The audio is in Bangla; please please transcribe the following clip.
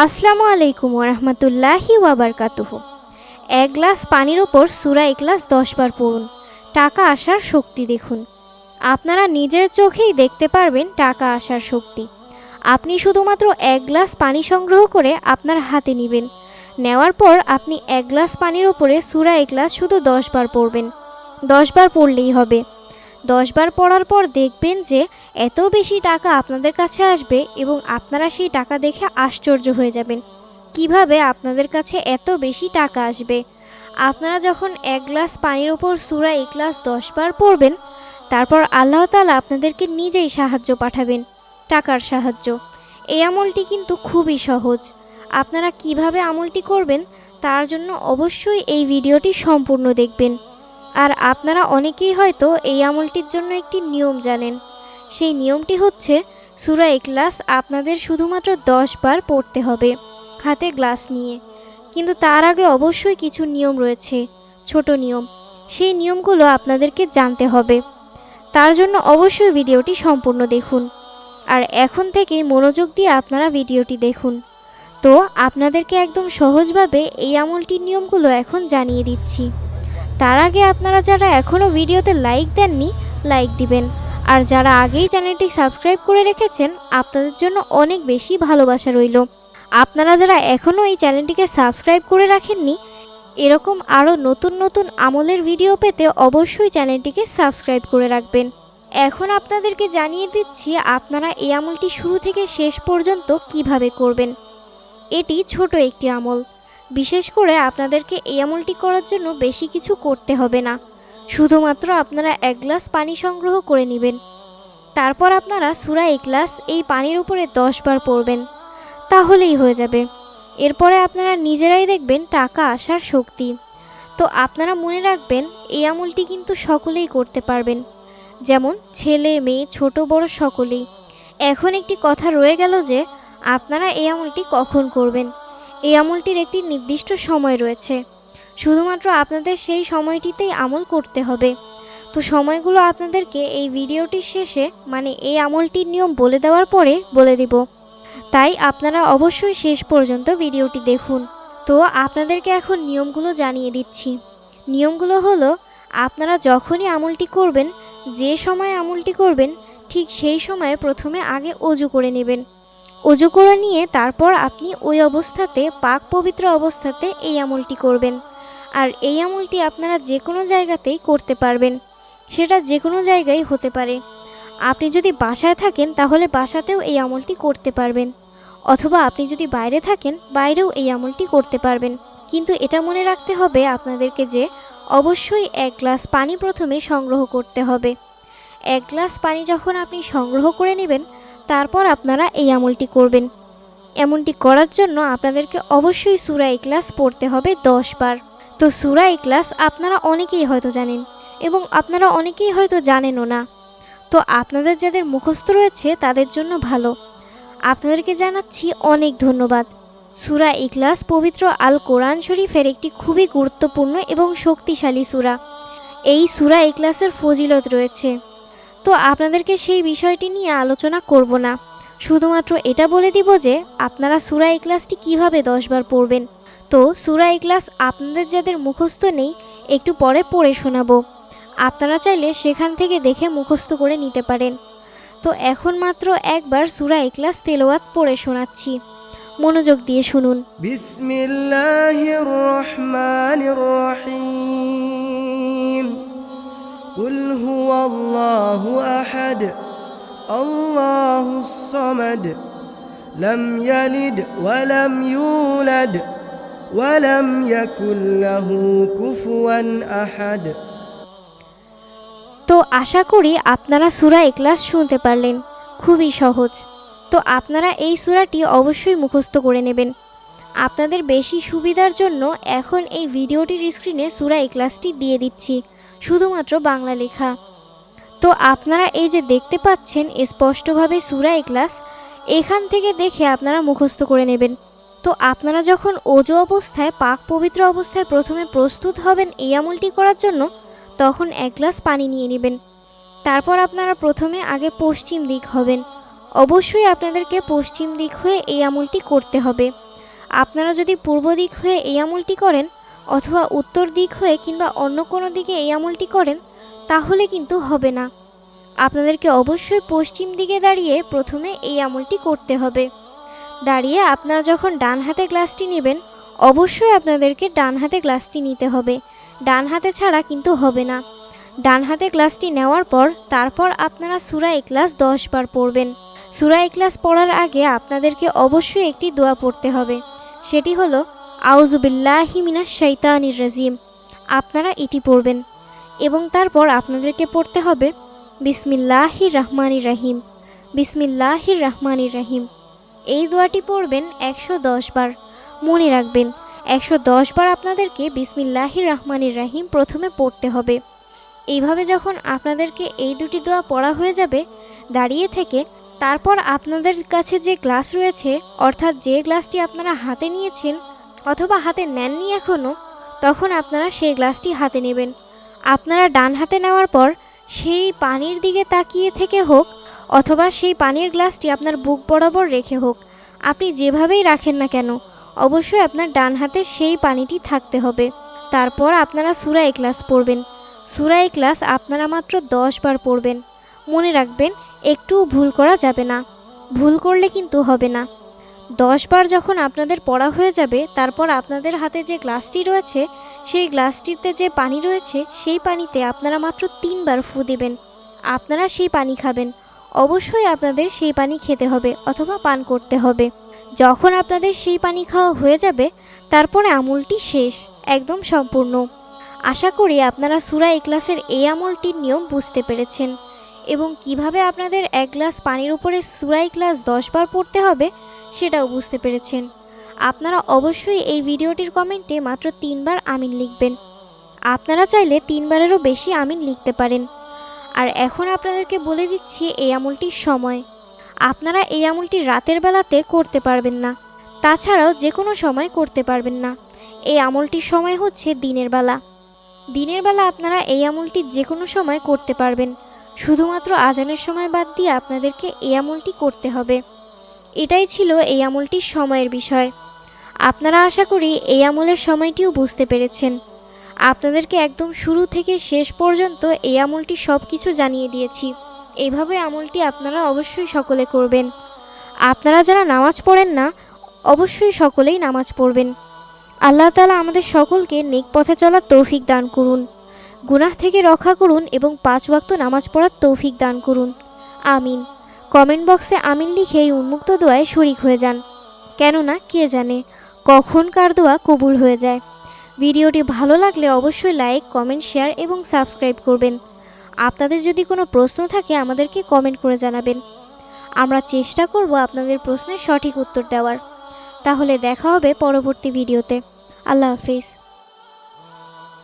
আসসালামু আলাইকুম ওরহমতুল্লাহি ওয়াবারকাতুহ। এক গ্লাস পানির ওপর সুরা গ্লাস দশবার পড়ুন। টাকা আসার শক্তি দেখুন। আপনারা নিজের চোখেই দেখতে পারবেন টাকা আসার শক্তি। আপনি শুধুমাত্র এক গ্লাস পানি সংগ্রহ করে আপনার হাতে নেবেন। নেওয়ার পর আপনি এক গ্লাস পানির ওপরে সুরা গ্লাস শুধু দশবার পড়বেন। দশবার পড়লেই হবে। দশবার পড়ার পর দেখবেন যে এত বেশি টাকা আপনাদের কাছে আসবে এবং আপনারা সেই টাকা দেখে আশ্চর্য হয়ে যাবেন। কীভাবে আপনাদের কাছে এত বেশি টাকা আসবে? আপনারা যখন এক গ্লাস পানির ওপর সুরা এক গ্লাস দশবার পড়বেন, তারপর আল্লাহ তালা আপনাদেরকে নিজেই সাহায্য পাঠাবেন, টাকার সাহায্য। এই আমলটি কিন্তু খুবই সহজ। আপনারা কীভাবে আমলটি করবেন, তার জন্য অবশ্যই এই ভিডিওটি সম্পূর্ণ দেখবেন। আর আপনারা অনেকেই হয়তো এই আমলটির জন্য একটি নিয়ম জানেন। সেই নিয়মটি হচ্ছে, সুরা ইকলাস আপনাদের শুধুমাত্র দশ বার পড়তে হবে হাতে গ্লাস নিয়ে। কিন্তু তার আগে অবশ্যই কিছু নিয়ম রয়েছে, ছোট নিয়ম। সেই নিয়মগুলো আপনাদেরকে জানতে হবে। তার জন্য অবশ্যই ভিডিওটি সম্পূর্ণ দেখুন। আর এখন থেকেই মনোযোগ দিয়ে আপনারা ভিডিওটি দেখুন। তো আপনাদেরকে একদম সহজভাবে এই আমলটির নিয়মগুলো এখন জানিয়ে দিচ্ছি। তার আগে আপনারা যারা এখনও ভিডিওতে লাইক দেননি, লাইক দিবেন। আর যারা আগেই চ্যানেলটি সাবস্ক্রাইব করে রেখেছেন, আপনাদের জন্য অনেক বেশি ভালোবাসা রইল। আপনারা যারা এখনও এই চ্যানেলটিকে সাবস্ক্রাইব করে রাখেননি, এরকম আরও নতুন নতুন আমলের ভিডিও পেতে অবশ্যই চ্যানেলটিকে সাবস্ক্রাইব করে রাখবেন। এখন আপনাদেরকে জানিয়ে দিচ্ছি, আপনারা এই আমলটি শুরু থেকে শেষ পর্যন্ত কীভাবে করবেন। এটি ছোট একটি আমল। বিশেষ করে আপনাদেরকে এই আমলটি করার জন্য বেশি কিছু করতে হবে না। শুধুমাত্র আপনারা এক গ্লাস পানি সংগ্রহ করে নেবেন। তারপর আপনারা সুরা এক গ্লাস এই পানির উপরে দশ বার পড়বেন। তাহলেই হয়ে যাবে। এরপরে আপনারা নিজেরাই দেখবেন টাকা আসার শক্তি। তো আপনারা মনে রাখবেন, এই আমলটি কিন্তু সকলেই করতে পারবেন। যেমন ছেলে, মেয়ে, ছোট, বড় সকলেই। এখন একটি কথা রয়ে গেল যে, আপনারা এই আমলটি কখন করবেন? এই আমলটির একটি নির্দিষ্ট সময় রয়েছে। শুধুমাত্র আপনাদের সেই সময়টিতেই আমল করতে হবে। তো সময়গুলো আপনাদেরকে এই ভিডিওটির শেষে মানে এই আমলটির নিয়ম বলে দেওয়ার পরে বলে দিব। তাই আপনারা অবশ্যই শেষ পর্যন্ত ভিডিওটি দেখুন। তো আপনাদেরকে এখন নিয়মগুলো জানিয়ে দিচ্ছি। নিয়মগুলো হলো, আপনারা যখনই আমলটি করবেন, যে সময় আমলটি করবেন, ঠিক সেই সময়ে প্রথমে আগে অজু করে নেবেন। অজু করে নিয়ে তারপর আপনি ওই অবস্থাতে পাক পবিত্র অবস্থাতে এই আমলটি করবেন। আর এই আমলটি আপনারা যে কোনো জায়গাতেই করতে পারবেন। সেটা যে কোনো জায়গায় হতে পারে। আপনি যদি বাসায় থাকেন, তাহলে বাসাতেও এই আমলটি করতে পারবেন। অথবা আপনি যদি বাইরে থাকেন, বাইরেও এই আমলটি করতে পারবেন। কিন্তু এটা মনে রাখতে হবে আপনাদেরকে যে, অবশ্যই এক গ্লাস পানি প্রথমে সংগ্রহ করতে হবে। এক গ্লাস পানি যখন আপনি সংগ্রহ করে নেবেন তারপর আপনারা এই আমলটি করবেন। এমনটি করার জন্য আপনাদেরকে অবশ্যই সুরা ইকলাস পড়তে হবে দশ বার। তো সুরা ইকলাস আপনারা অনেকেই হয়তো জানেন এবং আপনারা অনেকেই হয়তো জানেনও না। তো আপনাদের যাদের মুখস্থ রয়েছে তাদের জন্য ভালো। আপনাদেরকে জানাচ্ছি অনেক ধন্যবাদ। সুরা ইকলাস পবিত্র আল কোরআন শরীফের একটি খুবই গুরুত্বপূর্ণ এবং শক্তিশালী সুরা। এই সুরা ইকলাসের ফজিলত রয়েছে। তো আপনাদেরকে সেই বিষয়টি নিয়ে আলোচনা করব না। শুধুমাত্র এটা বলে দিব যে, আপনারা সুরা ইকলাসটি কীভাবে দশবার পড়বেন? তো সুরা ইকলাস আপনাদের যাদের মুখস্থ নেই, একটু পরে পড়ে শোনাবো। আপনারা চাইলে সেখান থেকে দেখে মুখস্থ করে নিতে পারেন। তো এখন মাত্র একবার সুরা ইকলাস তেলোয়াত পড়ে শোনাচ্ছি। মনোযোগ দিয়ে শুনুন। বিসমিল্লাহির রহমানির রহিম। قل هو الله أحد الله الصمد لم يلد ولم يولد ولم يكن له كفوا أحد তো আশা করি আপনারা সুরা ইকলাস শুনতে পারলেন খুবই সহজ তো আপনারা এই সুরাটি অবশ্যই মুখস্থ করে নেবেন আপনাদের বেশি সুবিধার জন্য এখন এই ভিডিওটির স্ক্রিনে সুরা ইকলাসটি দিয়ে দিচ্ছি শুধুমাত্র বাংলা লেখা। তো আপনারা এই যে দেখতে পাচ্ছেন স্পষ্টভাবে সুরা ইকলাস এখান থেকে দেখে আপনারা মুখস্থ করে নেবেন। তো আপনারা যখন ওজো অবস্থায়, পাক পবিত্র অবস্থায় প্রথমে প্রস্তুত হবেন এই আমলটি করার জন্য, তখন এক গ্লাস পানি নিয়ে নেবেন। তারপর আপনারা প্রথমে আগে পশ্চিম দিক হবেন। অবশ্যই আপনাদেরকে পশ্চিম দিক হয়ে এই আমলটি করতে হবে। আপনারা যদি পূর্ব দিক হয়ে এই আমলটি করেন অথবা উত্তর দিক হয়ে কিংবা অন্য কোনো দিকে এই আমলটি করেন, তাহলে কিন্তু হবে না। আপনাদেরকে অবশ্যই পশ্চিম দিকে দাঁড়িয়ে প্রথমে এই আমলটি করতে হবে। দাঁড়িয়ে আপনারা যখন ডান হাতে গ্লাসটি নেবেন, অবশ্যই আপনাদেরকে ডান হাতে গ্লাসটি নিতে হবে। ডান হাতে ছাড়া কিন্তু হবে না। ডান হাতে গ্লাসটি নেওয়ার পর তারপর আপনারা সুরা এক্লাস দশ বার পড়বেন। সুরা এক্লাস পড়ার আগে আপনাদেরকে অবশ্যই একটি দোয়া পড়তে হবে। সেটি হলো আউজুবিল্লাহি মিনাশ শৈতানির রাজিম। আপনারা এটি পড়বেন এবং তারপর আপনাদেরকে পড়তে হবে, বিসমিল্লাহির রহমানির রাহিম, বিসমিল্লাহির রহমানির রাহিম। এই দোয়াটি পড়বেন একশো দশ বার। মনে রাখবেন, একশো দশ বার আপনাদেরকে বিসমিল্লাহির রহমানির রাহিম প্রথমে পড়তে হবে। এইভাবে যখন আপনাদেরকে এই দুটি দোয়া পড়া হয়ে যাবে, দাঁড়িয়ে থেকে তারপর আপনাদের কাছে যে গ্লাস রয়েছে, অর্থাৎ যে গ্লাসটি আপনারা হাতে নিয়েছেন অথবা হাতে নেননি এখনও তখন আপনারা সেই গ্লাসটি হাতে নেবেন। আপনারা ডান হাতে নেওয়ার পর সেই পানির দিকে তাকিয়ে থেকে হোক অথবা সেই পানির গ্লাসটি আপনার বুক বরাবর রেখে হোক, আপনি যেভাবেই রাখেন না কেন, অবশ্যই আপনার ডান হাতে সেই পানিটি থাকতে হবে। তারপর আপনারা সুরা এক্লাস পড়বেন। সুরা এক্লাস আপনারা মাত্র দশ বার পড়বেন। মনে রাখবেন, একটুও ভুল করা যাবে না। ভুল করলে কিন্তু হবে না। দশ বার যখন আপনাদের পড়া হয়ে যাবে, তারপর আপনাদের হাতে যে গ্লাসটি রয়েছে, সেই গ্লাসটিতে যে পানি রয়েছে, সেই পানিতে আপনারা মাত্র তিনবার ফু দেবেন। আপনারা সেই পানি খাবেন। অবশ্যই আপনাদের সেই পানি খেতে হবে অথবা পান করতে হবে। যখন আপনাদের সেই পানি খাওয়া হয়ে যাবে, তারপরে আমলটি শেষ, একদম সম্পূর্ণ। আশা করি আপনারা সুরা এক্লাসের এই আমলটির নিয়ম বুঝতে পেরেছেন। এবং কীভাবে আপনাদের এক গ্লাস পানির উপরে সুরা এক্লাস দশবার পড়তে হবে সেটাও বুঝতে পেরেছেন। আপনারা অবশ্যই এই ভিডিওটির কমেন্টে মাত্র তিনবার আমিন লিখবেন। আপনারা চাইলে তিনবারেরও বেশি আমিন লিখতে পারেন। আর এখন আপনাদেরকে বলে দিচ্ছি এই আমলটির সময়। আপনারা এই আমলটি রাতের বেলাতে করতে পারবেন না। তাছাড়াও যে কোনো সময় করতে পারবেন না। এই আমলটির সময় হচ্ছে দিনের বেলা। দিনের বেলা আপনারা এই আমলটি যে কোনো সময় করতে পারবেন। শুধুমাত্র আজানের সময় বাদ দিয়ে আপনাদেরকে এই আমলটি করতে হবে। এটাই ছিল এই আমলটির সময়ের বিষয়। আপনারা আশা করি এই আমলের সময়টিও বুঝতে পেরেছেন। আপনাদেরকে একদম শুরু থেকে শেষ পর্যন্ত এই আমলটি সব কিছু জানিয়ে দিয়েছি। এইভাবে আমলটি আপনারা অবশ্যই সকলে করবেন। আপনারা যারা নামাজ পড়েন না, অবশ্যই সকলেই নামাজ পড়বেন। আল্লাহ তালা আমাদের সকলকে নেক পথে চলার তৌফিক দান করুন। গুনাহ থেকে রক্ষা করুন এবং পাঁচ ওয়াক্ত নামাজ পড়ার তৌফিক দান করুন। আমিন। কমেন্ট বক্সে আমিন লিখে এই উন্মুক্ত দোয়ায় শরিক হয়ে যান। কেননা কে জানে কখন কার দোয়া কবুল হয়ে যায়। ভিডিওটি ভালো লাগলে অবশ্যই লাইক, কমেন্ট, শেয়ার এবং সাবস্ক্রাইব করবেন। আপনাদের যদি কোনো প্রশ্ন থাকে আমাদেরকে কমেন্ট করে জানাবেন। আমরা চেষ্টা করব আপনাদের প্রশ্নের সঠিক উত্তর দেওয়ার। তাহলে দেখা হবে পরবর্তী ভিডিওতে। আল্লাহ হাফিজ।